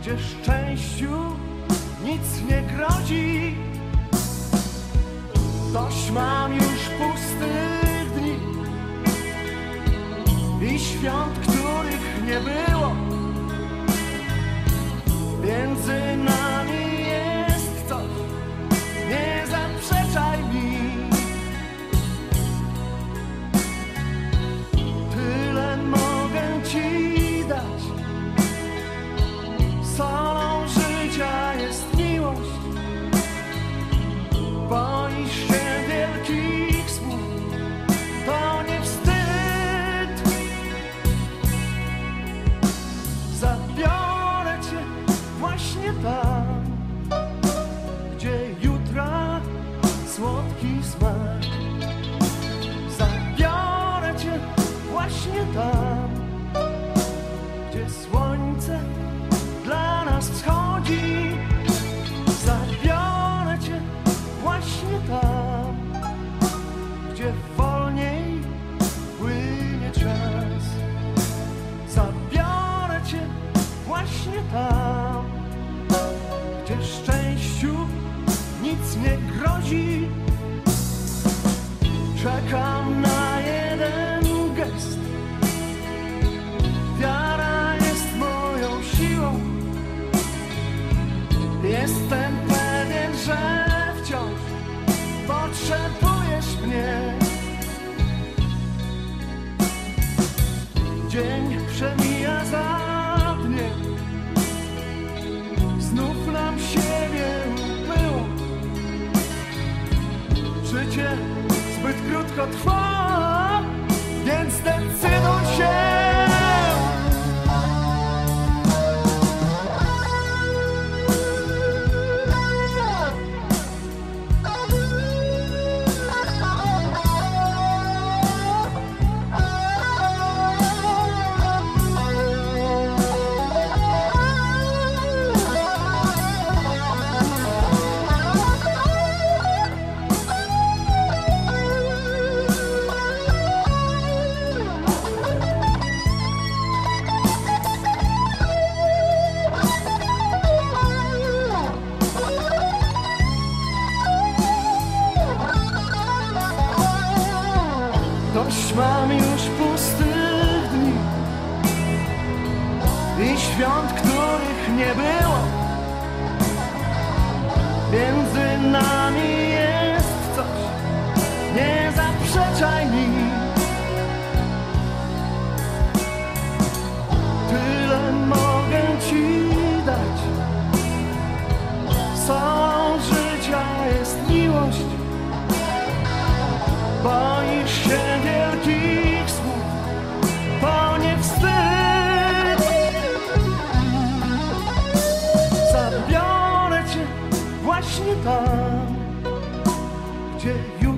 Gdzie szczęściu nic nie grozi. Dość mam już pustych dni i świąt, których nie było. Między grozi. Czekam na jeden gest. Wiara jest moją siłą. Jestem pewien, że wciąż potrzebujesz mnie. Dzień przemija Życie zbyt krótko trwa, więc decyduj się. Świąt, których nie było. Między nami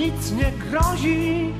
nic nie grozi.